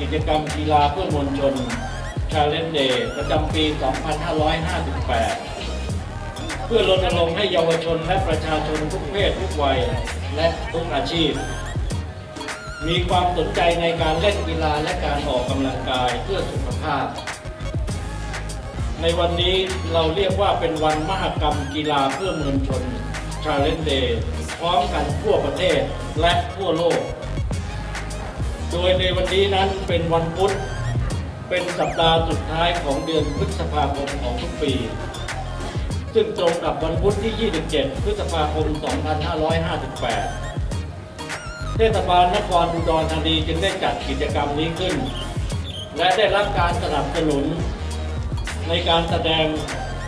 กิจกรรมกีฬาเพื่อมวลชนชาเลนเดย์ประจำปี 2558 เพื่อรณรงค์ให้เยาวชนและประชาชนทุกเพศทุกวัยและทุกอาชีพ มีความสนใจในการเล่นกีฬาและการออกกำลังกายเพื่อสุขภาพ ในวันนี้เราเรียกว่าเป็นวันมหกรรมกีฬาเพื่อมวลชนชาเลนเดย์พร้อมกันทั่วประเทศและทั่วโลก โดยในวันนี้นั้นเป็นวันพุธ เป็นสัปดาห์สุดท้ายของเดือนพฤษภาคมของทุกปี ซึ่งตรงกับวันพุธที่ 27 พฤษภาคม 2558 เทศบาลนครอุดรธานีจึงได้จัดกิจกรรมนี้ขึ้น และได้รับการสนับสนุน ในการแสดง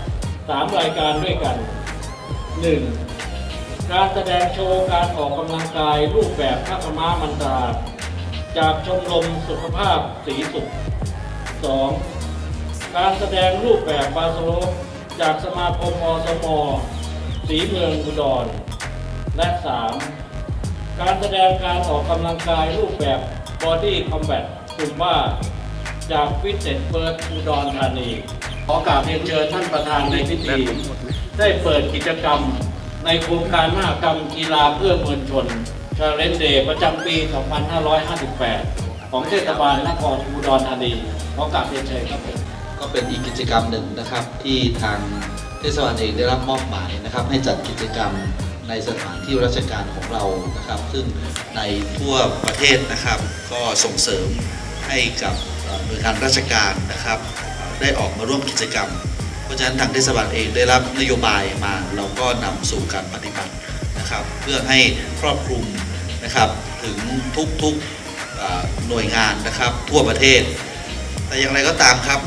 3 รายการด้วยกัน 1. การแสดงโชว์การออกกำลังกายรูปแบบข้าขม้ามันตรา จากชมรมสุขภาพสีสุข 2. การแสดงรูปแบบบาสโลปจากสมาคมอสมสีเมืองอุดร และ 3. การแสดงการออกกำลังกายรูปแบบ Body Combat กลุ่มว่าจากฟิตเนสเฟิร์สอุดรธานีขอกราบเรียนเชิญท่านประธานในพิธี ได้เปิดกิจกรรมในโครงการมหกรรมกีฬาเพื่อมวลชน ชาเลนเดย์ประจำปี 2558 ของเทศบาลนครอุดรธานีขอกราบเรียนเชิญครับผมก็เป็นอีกกิจกรรมหนึ่งนะครับ ที่ทางเทศบาลเองได้รับมอบหมายนะครับ ให้จัดกิจกรรมในสถานที่ราชการของเรานะครับ ซึ่งในทั่วประเทศนะครับ ก็ส่งเสริมให้กับหน่วยงานราชการนะครับ ได้ออกมาร่วมกิจกรรม เพราะฉะนั้นทางเทศบาลเองได้รับนโยบายมาเราก็นำสู่การปฏิบัตินะครับ เพื่อให้ครอบคลุม นะครับ ถึงทุกๆหน่วยงานนะครับ ทั่วประเทศ แต่อย่างไรก็ตามครับ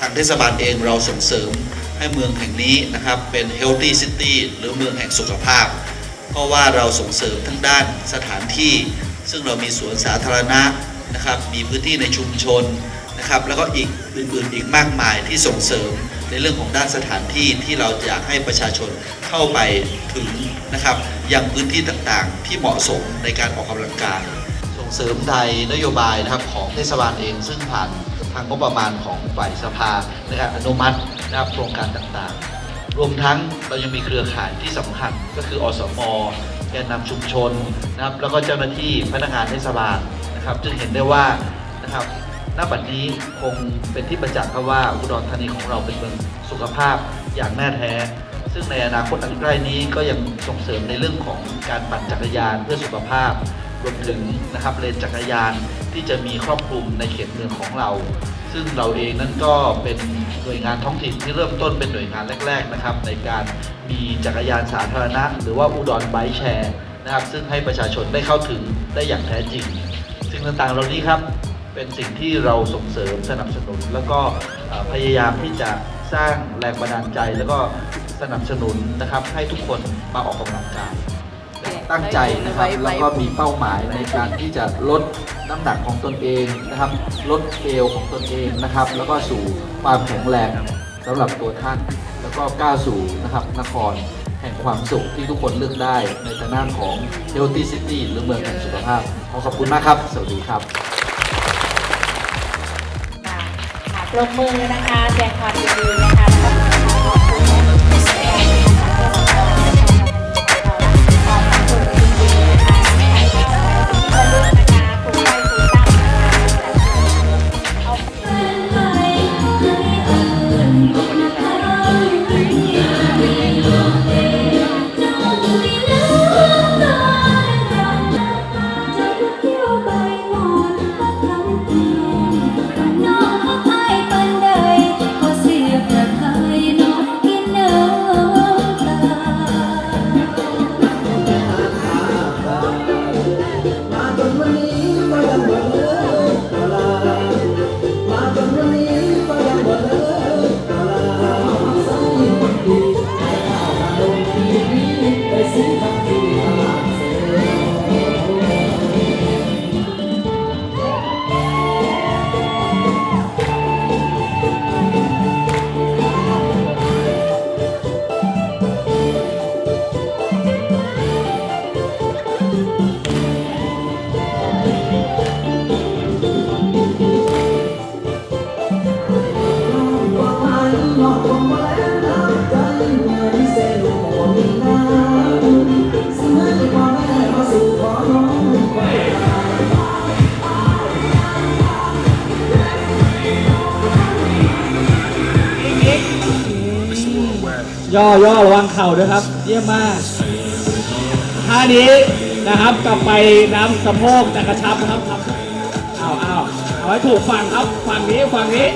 ทางเทศบาลเองเราส่งเสริมให้เมืองแห่งนี้นะครับเป็น healthy city หรือเมืองแห่งสุขภาพ เพราะว่าเราส่งเสริมทั้งด้านสถานที่ ซึ่งเรามีสวนสาธารณะนะครับ มีพื้นที่ในชุมชนนะครับ แล้วก็อีกอื่นๆอีกมากมายที่ส่งเสริม ในเรื่องของด้านสถานที่ที่เราอยากให้ประชาชนเข้าไปถึงนะครับยังพื้นที่ต่างๆ ที่เหมาะสมในการออกกำลังกาย ส่งเสริมในนโยบายนะครับของเทศบาลเองซึ่งผ่านทางงบประมาณของฝ่ายสภาในการอนุมัตินะครับโครงการต่างๆ รวมทั้งเรายังมีเครือข่ายที่สำคัญก็คืออสมแกนนำชุมชนนะครับแล้วก็เจ้าหน้าที่พนักงานเทศบาลนะครับจึงเห็นได้ว่านะครับ ณบัดนี้คงเป็นที่ประจักษ์ครับว่าอุดรธานีของเราเป็นเมืองสุขภาพอย่างแน่แท้ ซึ่งในอนาคตอันใกล้นี้ก็ยังส่งเสริมในเรื่องของการปั่นจักรยานเพื่อสุขภาพ รวมถึงนะครับเลนจักรยานที่จะมีครอบคลุมในเขตเมืองของเรา ซึ่งเราเองนั้นก็เป็นหน่วยงานท้องถิ่นที่เริ่มต้นเป็นหน่วยงานแรก ๆนะครับ ในการมีจักรยานสาธารณะ หรือว่าอุดรไบค์แชร์นะครับซึ่งให้ประชาชนได้เข้าถึงได้อย่างแท้จริงสิ่งต่างๆเหล่านี้ครับ เป็นสิ่งที่เราส่งเสริมสนับสนุน แล้วก็เอ่อพยายามที่จะสร้างแรงบันดาลใจ แล้วก็สนับสนุนนะครับให้ทุกคนมาออกกำลังกายตั้งใจนะครับแล้วก็มีเป้าหมายในการที่จะลดน้ำหนักของตนเองนะครับ ลดเอวของตนเองนะครับ แล้วก็สู่ความแข็งแรงสำหรับตัวท่าน แล้วก็ก้าวสู่นะครับนครแห่งความสุขที่ทุกคนเลือกได้ในฐานะของ Healthy City หรือเมืองแห่งสุขภาพ ขอขอบคุณมากครับ สวัสดีครับ ค่ะปรบมือนะคะแสดงความยินดีนะคะ ย่อย่อระวังเข่าด้วยครับ เยี่ยมมากท่านี้นะครับกลับไปน้ำสะโพกจะกระชับนะครับทำอ้าวอ้าวเอาให้ถูกฝั่งครับฝั่งนี้ฝั่งนี้